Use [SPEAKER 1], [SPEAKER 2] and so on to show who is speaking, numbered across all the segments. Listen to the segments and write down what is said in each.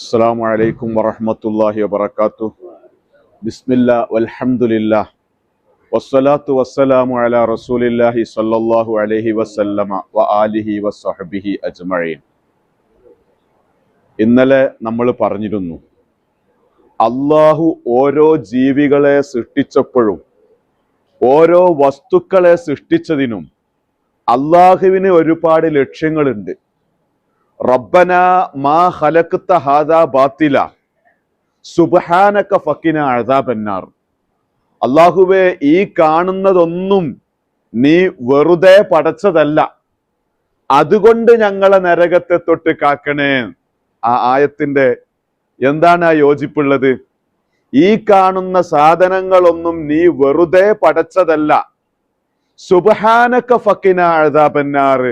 [SPEAKER 1] അസ്സാം വലൈക്കും വറഹമത്തല്ലാഹി വാത്തു ബിസ്മില്ല വൽഹമുല്ല വസ്സലാത്തു വസ്സലാമു അല റസൂലില്ലാഹി സല്ലല്ലാഹു അലൈഹി വസല്ലമ വ ആലിഹി വസ്ബിഹി അജ്മഴീൻ ഇന്നലെ നമ്മൾ പറഞ്ഞിരുന്നു അള്ളാഹു ഓരോ ജീവികളെ സൃഷ്ടിച്ചപ്പോഴും ഓരോ വസ്തുക്കളെ സൃഷ്ടിച്ചതിനും അള്ളാഹുവിന് ഒരുപാട് ലക്ഷ്യങ്ങളുണ്ട്. റബ്ബന മാ ഹലക്ത ഹാദ ബാത്തില. സുബ്ഹാനക ഫക്കിന അഴതാബന്നാർ അള്ളാഹുവെ ഈ കാണുന്നതൊന്നും നീ വെറുതെ പടച്ചതല്ല. അതുകൊണ്ട് ഞങ്ങളെ നരകത്തെ തൊട്ട് കാക്കണേ. ആ ആയത്തിന്റെ എന്താണ് ആ യോജിപ്പുള്ളത്? ഈ കാണുന്ന സാധനങ്ങളൊന്നും നീ വെറുതെ പടച്ചതല്ല. സുബഹാനക്ക ഫക്കിന അഴതാബന്നാർ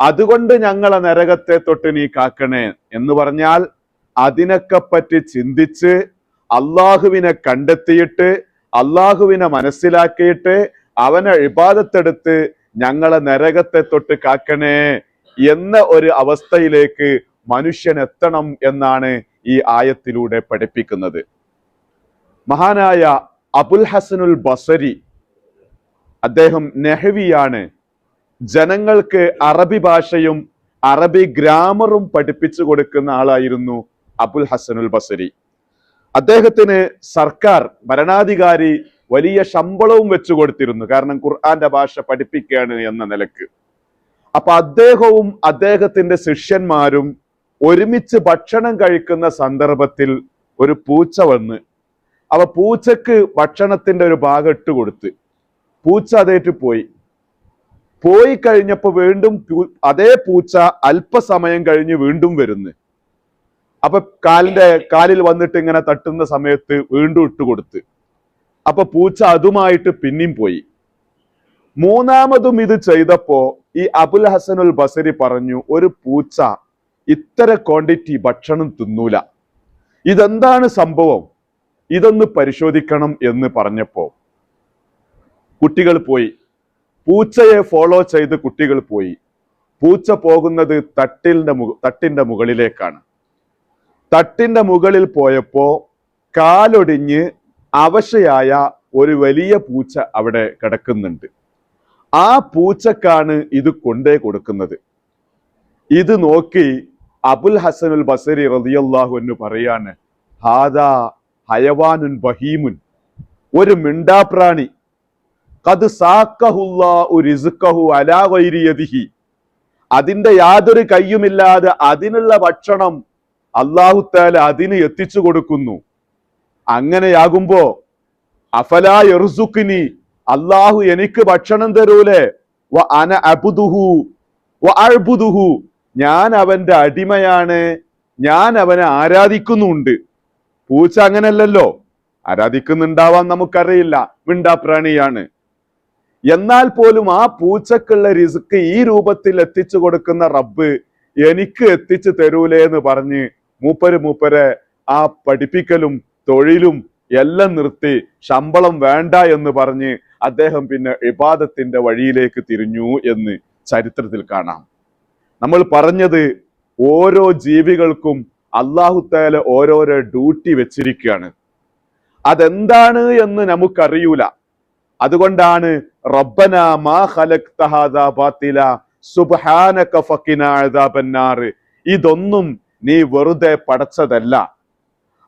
[SPEAKER 1] അതുകൊണ്ട് ഞങ്ങളെ നരകത്തെ തൊട്ട് നീ കാക്കണേ എന്ന് പറഞ്ഞാൽ അതിനൊക്കെ പറ്റി ചിന്തിച്ച് അള്ളാഹുവിനെ കണ്ടെത്തിയിട്ട് അള്ളാഹുവിനെ മനസ്സിലാക്കിയിട്ട് അവനെ ഇബാദത്തെടുത്ത് ഞങ്ങളെ നരകത്തെ തൊട്ട് കാക്കണേ എന്ന ഒരു അവസ്ഥയിലേക്ക് മനുഷ്യൻ എത്തണം എന്നാണ് ഈ ആയത്തിലൂടെ പഠിപ്പിക്കുന്നത്. മഹാനായ അബുൽ ഹസനുൽ ബസരി അദ്ദേഹം നെഹവിയാണ് ജനങ്ങൾക്ക് അറബി ഭാഷയും അറബി ഗ്രാമറും പഠിപ്പിച്ചു കൊടുക്കുന്ന ആളായിരുന്നു അബുൽ ഹസനുൽ ബസരി. അദ്ദേഹത്തിന് സർക്കാർ ഭരണാധികാരി വലിയ ശമ്പളവും വെച്ചു കൊടുത്തിരുന്നു. കാരണം ഖുർആന്റെ ഭാഷ പഠിപ്പിക്കുകയാണ് എന്ന നിലയ്ക്ക്. അപ്പൊ അദ്ദേഹവും അദ്ദേഹത്തിന്റെ ശിഷ്യന്മാരും ഒരുമിച്ച് ഭക്ഷണം കഴിക്കുന്ന സന്ദർഭത്തിൽ ഒരു പൂച്ച വന്ന് അവ പൂച്ചക്ക് ഭക്ഷണത്തിന്റെ ഒരു ഭാഗം ഇട്ട് കൊടുത്ത് പൂച്ച അതേറ്റ് പോയി. പോയി കഴിഞ്ഞപ്പോ വീണ്ടും അതേ പൂച്ച അല്പസമയം കഴിഞ്ഞ് വീണ്ടും വരുന്നു. അപ്പൊ കാലിന്റെ കാലിൽ വന്നിട്ട് ഇങ്ങനെ തട്ടുന്ന സമയത്ത് വീണ്ടും ഇട്ട് കൊടുത്ത്. അപ്പൊ പൂച്ച അതുമായിട്ട് പിന്നെയും പോയി. മൂന്നാമതും ഇത് ചെയ്തപ്പോ ഈ അബുൽ ഹസനുൽ ബസരി പറഞ്ഞു ഒരു പൂച്ച ഇത്ര ക്വാണ്ടിറ്റി ഭക്ഷണം തിന്നൂല. ഇതെന്താണ് സംഭവം? ഇതൊന്ന് പരിശോധിക്കണം എന്ന് പറഞ്ഞപ്പോ കുട്ടികൾ പോയി. പൂച്ചയെ ഫോളോ ചെയ്ത് കുട്ടികൾ പോയി. പൂച്ച പോകുന്നത് തട്ടിന്റെ മു തട്ടിന്റെ മുകളിലേക്കാണ്. തട്ടിന്റെ മുകളിൽ പോയപ്പോ കാലൊടിഞ്ഞ് അവശയായ ഒരു വലിയ പൂച്ച അവിടെ കിടക്കുന്നുണ്ട്. ആ പൂച്ചക്കാണ് ഇത് കൊണ്ടേ കൊടുക്കുന്നത്. ഇത് നോക്കി അബുൽ ഹസനുൽ ബസരി റതിയല്ലാഹു എന്ന് പറയാണ് ഹാദാ ഹയവാനുൻ ബഹീമുൻ ഒരു മിണ്ടാപ്രാണി അതിന്റെ യാതൊരു കയ്യുമില്ലാതെ അതിനുള്ള ഭക്ഷണം അള്ളാഹു താല അതിന് എത്തിച്ചു കൊടുക്കുന്നു. അങ്ങനെയാകുമ്പോ അഫലാ യർസുക്കിനി അള്ളാഹു എനിക്ക് ഭക്ഷണം തരൂലേ? വ അന അബുദുഹു വ ഞാൻ അവന്റെ അടിമയാണ് ഞാൻ അവനെ ആരാധിക്കുന്നുണ്ട്. പൂച്ച അങ്ങനല്ലല്ലോ ആരാധിക്കുന്നുണ്ടാവാൻ നമുക്കറിയില്ല. മിണ്ടാപ്രാണിയാണ് എന്നാൽ പോലും ആ പൂച്ചക്കുള്ള റിസ്ക് ഈ രൂപത്തിൽ എത്തിച്ചു കൊടുക്കുന്ന റബ്ബ് എനിക്ക് എത്തിച്ചു തരൂലേ എന്ന് പറഞ്ഞ് മൂപ്പര് മൂപ്പരെ ആ പഠിപ്പിക്കലും തൊഴിലും എല്ലാം നിർത്തി ശമ്പളം വേണ്ട എന്ന് പറഞ്ഞ് അദ്ദേഹം പിന്നെ ഇബാദത്തിന്റെ വഴിയിലേക്ക് തിരിഞ്ഞു എന്ന് ചരിത്രത്തിൽ കാണാം. നമ്മൾ പറഞ്ഞത് ഓരോ ജീവികൾക്കും അള്ളാഹുത്തേല താല ഓരോരോ ഡ്യൂട്ടി വെച്ചിരിക്കുകയാണ്. അതെന്താണ് എന്ന് നമുക്കറിയൂല. അതുകൊണ്ടാണ് മാ സുബ്ഹാനക ഇതൊന്നും നീ വെറുതെ പടച്ചതല്ല.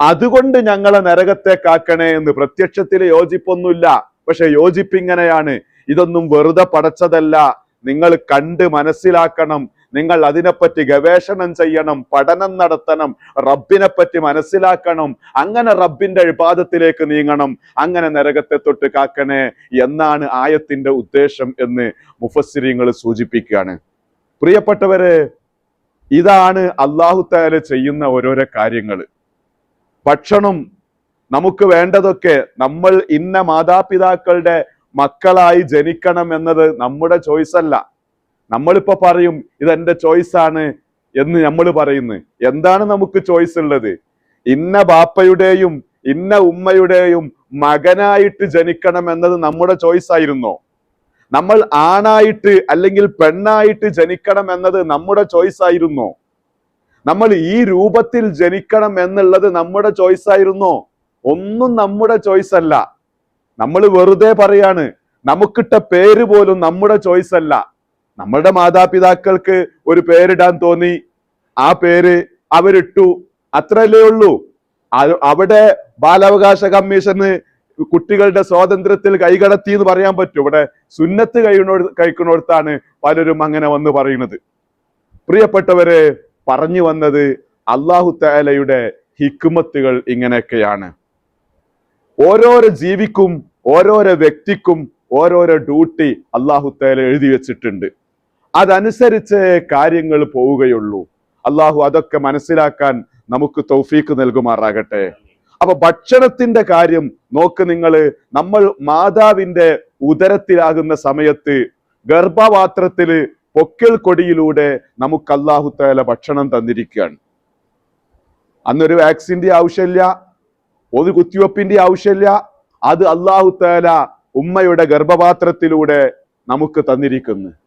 [SPEAKER 1] അതുകൊണ്ട് ഞങ്ങളെ നരകത്തെ കാക്കണേ എന്ന് പ്രത്യക്ഷത്തിൽ യോജിപ്പൊന്നുമില്ല. പക്ഷെ യോജിപ്പിങ്ങനെയാണ്. ഇതൊന്നും വെറുതെ പടച്ചതല്ല. നിങ്ങൾ കണ്ട് മനസ്സിലാക്കണം. നിങ്ങൾ അതിനെപ്പറ്റി ഗവേഷണം ചെയ്യണം പഠനം നടത്തണം റബ്ബിനെ പറ്റി മനസ്സിലാക്കണം അങ്ങനെ റബ്ബിന്റെ വിവാദത്തിലേക്ക് നീങ്ങണം അങ്ങനെ നരകത്തെ തൊട്ട് കാക്കണേ എന്നാണ് ആയത്തിന്റെ ഉദ്ദേശം എന്ന് മുഫസ്സിരിങ്ങൾ സൂചിപ്പിക്കുകയാണ്. പ്രിയപ്പെട്ടവരെ ഇതാണ് അള്ളാഹു താല ചെയ്യുന്ന ഓരോരോ കാര്യങ്ങൾ. ഭക്ഷണം നമുക്ക് വേണ്ടതൊക്കെ നമ്മൾ ഇന്ന മാതാപിതാക്കളുടെ മക്കളായി ജനിക്കണം എന്നത് നമ്മുടെ ചോയ്സ് അല്ല. നമ്മളിപ്പോ പറയും ഇതെന്റെ ചോയ്സ് ആണ് എന്ന് നമ്മൾ പറയുന്നു. എന്താണ് നമുക്ക് ചോയ്സ് ഉള്ളത്? ഇന്ന ബാപ്പയുടെയും ഇന്ന ഉമ്മയുടെയും മകനായിട്ട് ജനിക്കണം എന്നത് നമ്മുടെ ചോയ്സ് ആയിരുന്നോ? നമ്മൾ ആണായിട്ട് അല്ലെങ്കിൽ പെണ്ണായിട്ട് ജനിക്കണം എന്നത് നമ്മുടെ ചോയ്സ് ആയിരുന്നോ? നമ്മൾ ഈ രൂപത്തിൽ ജനിക്കണം എന്നുള്ളത് നമ്മുടെ ചോയ്സ് ആയിരുന്നോ? ഒന്നും നമ്മുടെ ചോയ്സ് അല്ല. നമ്മൾ വെറുതെ പറയാണ് നമുക്കിട്ട പേര് പോലും നമ്മുടെ ചോയ്സ് അല്ല. നമ്മളുടെ മാതാപിതാക്കൾക്ക് ഒരു പേരിടാൻ തോന്നി. ആ പേര് അവരിട്ടു. അത്രയല്ലേ ഉള്ളൂ. അവിടെ ബാലാവകാശ കമ്മീഷന് കുട്ടികളുടെ സ്വാതന്ത്ര്യത്തിൽ കൈകടത്തി എന്ന് പറയാൻ പറ്റും. ഇവിടെ സുന്നത്ത് കഴിയണോ കഴിക്കണോടത്താണ് പലരും അങ്ങനെ വന്ന് പറയുന്നത്. പ്രിയപ്പെട്ടവരെ പറഞ്ഞു വന്നത് അള്ളാഹു താലയുടെ ഹിക്കുമത്തുകൾ ഇങ്ങനെയൊക്കെയാണ്. ഓരോരോ ജീവിക്കും ഓരോരോ വ്യക്തിക്കും ഓരോരോ ഡ്യൂട്ടി അള്ളാഹു താല എഴുതി വെച്ചിട്ടുണ്ട്. അതനുസരിച്ച് കാര്യങ്ങൾ പോവുകയുള്ളൂ. അള്ളാഹു അതൊക്കെ മനസ്സിലാക്കാൻ നമുക്ക് തൗഫീക്ക് നൽകുമാറാകട്ടെ. അപ്പൊ ഭക്ഷണത്തിന്റെ കാര്യം നോക്ക് നിങ്ങൾ. നമ്മൾ മാതാവിന്റെ ഉദരത്തിലാകുന്ന സമയത്ത് ഗർഭപാത്രത്തിൽ പൊക്കൽ കൊടിയിലൂടെ നമുക്ക് അള്ളാഹു താല ഭക്ഷണം തന്നിരിക്കുകയാണ്. അന്നൊരു വാക്സിന്റെ ആവശ്യമില്ല ഒരു കുത്തിവെപ്പിന്റെ ആവശ്യമില്ല. അത് അള്ളാഹു താല ഉമ്മയുടെ ഗർഭപാത്രത്തിലൂടെ നമുക്ക് തന്നിരിക്കുന്നു.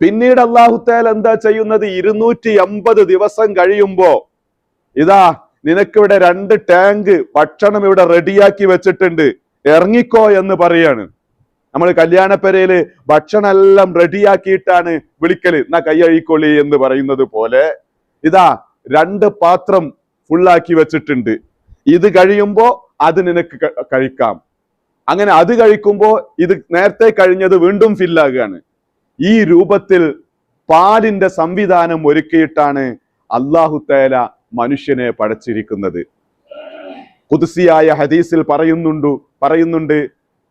[SPEAKER 1] പിന്നീട് അള്ളാഹുത്തേൽ എന്താ ചെയ്യുന്നത്? ഇരുന്നൂറ്റി എൺപത് ദിവസം കഴിയുമ്പോ ഇതാ നിനക്കിവിടെ രണ്ട് ടാങ്ക് ഭക്ഷണം ഇവിടെ റെഡിയാക്കി വെച്ചിട്ടുണ്ട്. ഇറങ്ങിക്കോ എന്ന് പറയാണ്. നമ്മൾ കല്യാണപ്പെരയിൽ ഭക്ഷണം എല്ലാം റെഡിയാക്കിയിട്ടാണ് വിളിക്കൽ. എന്നാ കൈയഴിക്കൊള്ളി എന്ന് പറയുന്നത് പോലെ ഇതാ രണ്ട് പാത്രം ഫുള്ളാക്കി വെച്ചിട്ടുണ്ട്. ഇത് കഴിയുമ്പോ അത് നിനക്ക് കഴിക്കാം. അങ്ങനെ അത് കഴിക്കുമ്പോ ഇത് നേരത്തെ കഴിഞ്ഞത് വീണ്ടും ഫില്ലാകുകയാണ് ഈ രൂപത്തിൽ പാലിന്റെ സംവിധാനം ഒരുക്കിയിട്ടാണ് അള്ളാഹു തേല മനുഷ്യനെ പടച്ചിരിക്കുന്നത്. കുതിസിയായ ഹദീസിൽ പറയുന്നുണ്ടു പറയുന്നുണ്ട്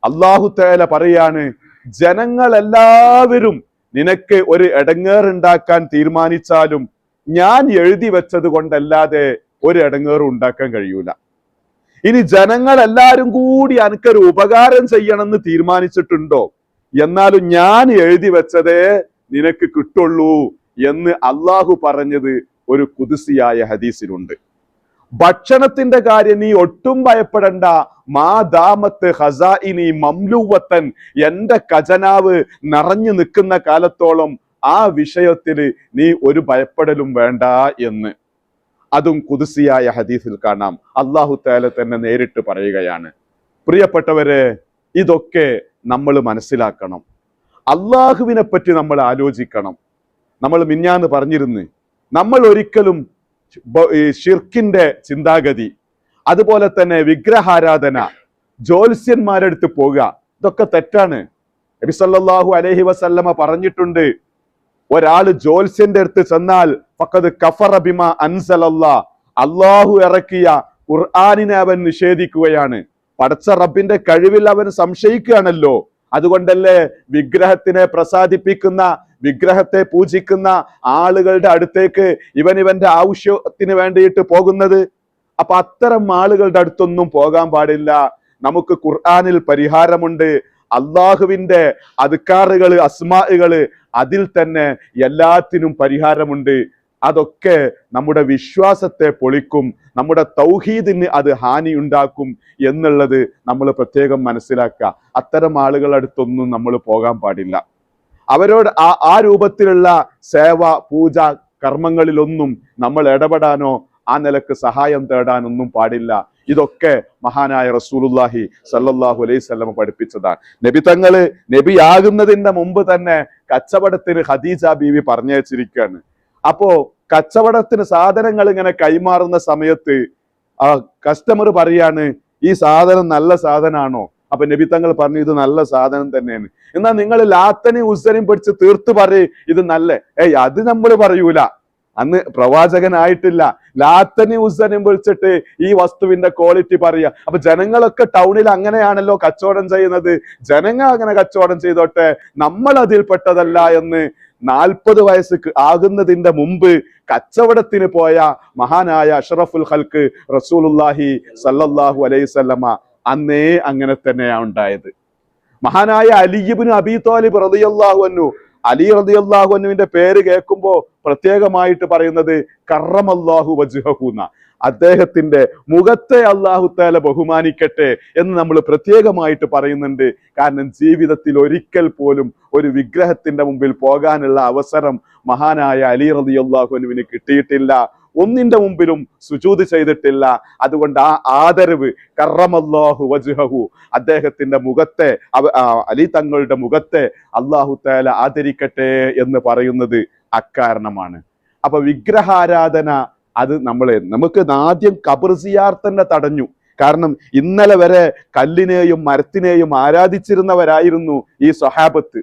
[SPEAKER 1] അള്ളാഹു തേല പറയാണ് ജനങ്ങളെല്ലാവരും നിനക്ക് ഒരു ഇടങ്ങേറുണ്ടാക്കാൻ തീരുമാനിച്ചാലും ഞാൻ എഴുതി വെച്ചത് കൊണ്ടല്ലാതെ ഒരു ഇടങ്ങേറും ഉണ്ടാക്കാൻ കഴിയൂല. ഇനി ജനങ്ങൾ എല്ലാവരും കൂടി എനിക്കൊരു ഉപകാരം ചെയ്യണമെന്ന് തീരുമാനിച്ചിട്ടുണ്ടോ? എന്നാലും ഞാൻ എഴുതി വെച്ചതേ നിനക്ക് കിട്ടുള്ളൂ എന്ന് അള്ളാഹു പറഞ്ഞത് ഒരു കുതിസിയായ ഹദീസിലുണ്ട്. ഭക്ഷണത്തിന്റെ കാര്യം നീ ഒട്ടും ഭയപ്പെടണ്ട. മാ ദാമത്ത് ഹസാഇനി മംലൂവത്തൻ. എന്റെ ഖജനാവ് നിറഞ്ഞു നിൽക്കുന്ന കാലത്തോളം ആ വിഷയത്തിൽ നീ ഒരു ഭയപ്പെടലും വേണ്ട എന്ന്. അതും കുതിസിയായ ഹദീസിൽ കാണാം. അള്ളാഹു താല തന്നെ നേരിട്ട് പറയുകയാണ്. പ്രിയപ്പെട്ടവരെ ഇതൊക്കെ നമ്മൾ മനസ്സിലാക്കണം. അള്ളാഹുവിനെ പറ്റി നമ്മൾ ആലോചിക്കണം. നമ്മൾ മിന്നാന്ന് പറഞ്ഞിരുന്നു നമ്മൾ ഒരിക്കലും ഷിർക്കിന്റെ ചിന്താഗതി അതുപോലെ തന്നെ വിഗ്രഹാരാധന ജ്യോത്സ്യന്മാരെടുത്ത് പോകുക ഇതൊക്കെ തെറ്റാണ്. നബി സല്ലല്ലാഹു അലൈഹി വസല്ലമ പറഞ്ഞിട്ടുണ്ട് ഒരാൾ ജ്യോത്സ്യന്റെ അടുത്ത് ചെന്നാൽ പക്കത് കഫറ ബിമ അൻസലല്ലാ. അള്ളാഹു ഇറക്കിയ ഖുർആാനിനെ അവൻ നിഷേധിക്കുകയാണ്. പടച്ച റബ്ബിന്റെ കഴിവിൽ അവൻ സംശയിക്കുകയാണല്ലോ. അതുകൊണ്ടല്ലേ വിഗ്രഹത്തിനെ പ്രസാദിപ്പിക്കുന്ന വിഗ്രഹത്തെ പൂജിക്കുന്ന ആളുകളുടെ അടുത്തേക്ക് ഇവൻ ഇവന്റെ ആവശ്യത്തിന് വേണ്ടിയിട്ട് പോകുന്നത്? അപ്പൊ അത്തരം ആളുകളുടെ അടുത്തൊന്നും പോകാൻ പാടില്ല. നമുക്ക് ഖുർആാനിൽ പരിഹാരമുണ്ട്. അള്ളാഹുവിന്റെ അധികാറുകൾ അസ്മാകൾ അതിൽ തന്നെ എല്ലാത്തിനും പരിഹാരമുണ്ട്. അതൊക്കെ നമ്മുടെ വിശ്വാസത്തെ പൊളിക്കും നമ്മുടെ തൗഹീദിന് അത് ഹാനി ഉണ്ടാക്കും എന്നുള്ളത് നമ്മൾ പ്രത്യേകം മനസ്സിലാക്കുക. അത്തരം ആളുകളടുത്തൊന്നും നമ്മൾ പോകാൻ പാടില്ല. അവരോട് ആ ആ രൂപത്തിലുള്ള സേവ പൂജ കർമ്മങ്ങളിലൊന്നും നമ്മൾ ഇടപെടാനോ ആ നിലയ്ക്ക് സഹായം തേടാനൊന്നും പാടില്ല. ഇതൊക്കെ മഹാനായ റസൂലുല്ലാഹി സല്ലല്ലാഹു അലൈഹി പഠിപ്പിച്ചതാണ്. നബി തങ്ങൾ നബിയാകുന്നതിന്റെ മുമ്പ് തന്നെ കച്ചവടത്തിന് ഖദീജ ബീവി പറഞ്ഞയച്ചിരിക്കുകയാണ്. അപ്പോ കച്ചവടത്തിന് സാധനങ്ങൾ ഇങ്ങനെ കൈമാറുന്ന സമയത്ത് ആ കസ്റ്റമർ പറയാണ് ഈ സാധനം നല്ല സാധനമാണോ അപ്പൊ നബി തങ്ങൾ പറഞ്ഞു ഇത് നല്ല സാധനം തന്നെയാണ്. എന്നാൽ നിങ്ങൾ ലാത്തനെയും ഉസ്സനെയും പിടിച്ച് തീർത്ത് പറയും ഇത് നല്ല. ഏയ് അത് നമ്മൾ പറയൂല. അന്ന് പ്രവാചകനായിട്ടില്ല. ലാത്തനി ഉസനും വിളിച്ചിട്ട് ഈ വസ്തുവിന്റെ ക്വാളിറ്റി പറയുക. അപ്പൊ ജനങ്ങളൊക്കെ ടൗണിൽ അങ്ങനെയാണല്ലോ കച്ചവടം ചെയ്യുന്നത്. ജനങ്ങൾ അങ്ങനെ കച്ചവടം ചെയ്തോട്ടെ. നമ്മൾ അതിൽപ്പെട്ടതല്ല എന്ന് നാൽപ്പത് വയസ്സ് ആകുന്നതിന്റെ മുമ്പ് കച്ചവടത്തിന് പോയ മഹാനായ അഷറഫുൽ ഹൽക്ക് റസൂലുല്ലാഹി സല്ലല്ലാഹു അലൈസല്ലമ്മ അന്നേ അങ്ങനെ തന്നെയാണ് ഉണ്ടായത്. മഹാനായ അലിയിബിന് അബി തോലിബ് റളിയല്ലാഹു അന്നു അലി റളിയല്ലാഹു അന്നുവിന്റെ പേര് കേൾക്കുമ്പോ പ്രത്യേകമായിട്ട് പറയുന്നത് കറമല്ലാഹു വജുഹൂന്ന അദ്ദേഹത്തിന്റെ മുഖത്തെ അള്ളാഹു താല ബഹുമാനിക്കട്ടെ എന്ന് നമ്മൾ പ്രത്യേകമായിട്ട് പറയുന്നുണ്ട്. കാരണം ജീവിതത്തിൽ ഒരിക്കൽ പോലും ഒരു വിഗ്രഹത്തിന്റെ മുമ്പിൽ പോകാനുള്ള അവസരം മഹാനായ അലി റതി അള്ളാഹുനുവിന് കിട്ടിയിട്ടില്ല. ഒന്നിന്റെ മുമ്പിലും സുജൂത് ചെയ്തിട്ടില്ല. അതുകൊണ്ട് ആ ആദരവ് കറമല്ലാഹു വജുഹു അദ്ദേഹത്തിന്റെ മുഖത്തെ അലി തങ്ങളുടെ മുഖത്തെ അള്ളാഹു താല ആദരിക്കട്ടെ എന്ന് പറയുന്നത്. അക്കാരണമാണ്. അപ്പൊ വിഗ്രഹാരാധന അത് നമ്മളെ നമുക്ക് ആദ്യം കബർ സിയാർത്തന്നെ തടഞ്ഞു. കാരണം ഇന്നലെ വരെ കല്ലിനെയും മരത്തിനെയും ആരാധിച്ചിരുന്നവരായിരുന്നു ഈ സ്വഹാബത്ത്.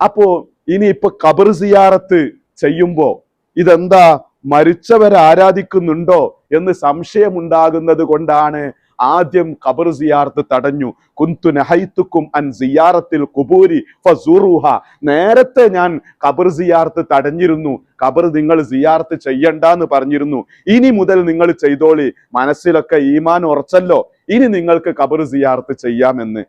[SPEAKER 1] അപ്പോ ഇനി ഇപ്പൊ കബർ സിയാറത്ത് ചെയ്യുമ്പോ ഇതെന്താ മരിച്ചവരെ ആരാധിക്കുന്നുണ്ടോ എന്ന് സംശയമുണ്ടാകുന്നത് കൊണ്ടാണ് ആദ്യം ഖബർ സിയാർത്ത് തടഞ്ഞു. കുന്തു നഹൈത്തുക്കും അൻ സിയാറത്തിൽ കുബൂരി ഫസൂറുഹ. നേരത്തെ ഞാൻ ഖബർ സിയാർത്ത് തടഞ്ഞിരുന്നു. ഖബർ നിങ്ങൾ സിയാർത്ത് ചെയ്യണ്ടെന്ന് പറഞ്ഞിരുന്നു. ഇനി മുതൽ നിങ്ങൾ ചെയ്തോളി. മനസ്സിലൊക്കെ ഈമാൻ ഉറച്ചല്ലോ. ഇനി നിങ്ങൾക്ക് ഖബർ സിയാർത്ത് ചെയ്യാമെന്ന്.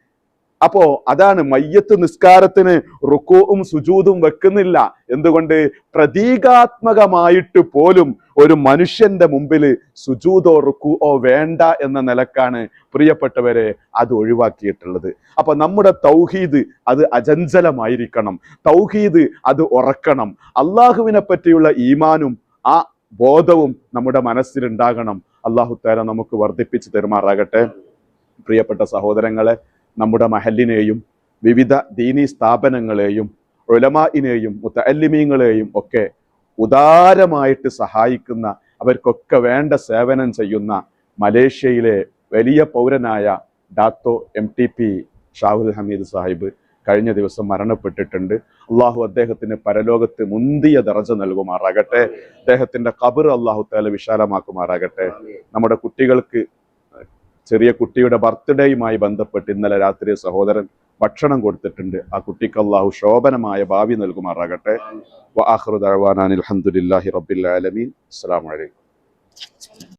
[SPEAKER 1] അപ്പോ അതാണ് മയ്യത്ത് നിസ്കാരത്തിന് റുക്കോവും സുജൂതും വെക്കുന്നില്ല. എന്തുകൊണ്ട്? പ്രതീകാത്മകമായിട്ട് പോലും ഒരു മനുഷ്യന്റെ മുമ്പിൽ സുജൂതോ റുക്കുവോ വേണ്ട എന്ന നിലക്കാണ് പ്രിയപ്പെട്ടവരെ അത് ഒഴിവാക്കിയിട്ടുള്ളത്. അപ്പൊ നമ്മുടെ തൗഹീദ് അത് അചഞ്ചലമായിരിക്കണം. തൗഹീദ് അത് ഉറക്കണം. അള്ളാഹുവിനെ പറ്റിയുള്ള ഈമാനും ആ ബോധവും നമ്മുടെ മനസ്സിലുണ്ടാകണം. അള്ളാഹു താല നമുക്ക് വർദ്ധിപ്പിച്ച് തെരുമാറാകട്ടെ. പ്രിയപ്പെട്ട സഹോദരങ്ങളെ നമ്മുടെ മഹലിനെയും വിവിധ ദീനി സ്ഥാപനങ്ങളെയും ഉലമായിനെയും മുത്തല്ലിമീങ്ങളെയും ഒക്കെ ഉദാരമായിട്ട് സഹായിക്കുന്ന അവർക്കൊക്കെ വേണ്ട സേവനം ചെയ്യുന്ന മലേഷ്യയിലെ വലിയ പൗരനായ Dato M T P Shahul Hameed Sahib കഴിഞ്ഞ ദിവസം മരണപ്പെട്ടിട്ടുണ്ട്. അള്ളാഹു അദ്ദേഹത്തിന് പരലോകത്ത് മുന്തിയ ദറജ നൽകുമാറാകട്ടെ. അദ്ദേഹത്തിന്റെ കബർ അള്ളാഹു താല വിശാലമാക്കുമാറാകട്ടെ. നമ്മുടെ കുട്ടികൾക്ക് ചെറിയ കുട്ടിയുടെ ബർത്ത്ഡേയുമായി ബന്ധപ്പെട്ട് ഇന്നലെ രാത്രി സഹോദരൻ ഭക്ഷണം കൊടുത്തിട്ടുണ്ട്. ആ കുട്ടിക്ക് അള്ളാഹു ശോഭനമായ ഭാവി നൽകുമാറാകട്ടെ. അനിൽ ഹംദുലില്ലാഹി റബ്ബിൽ ആലമീൻ. അസ്സലാമു അലൈക്കും.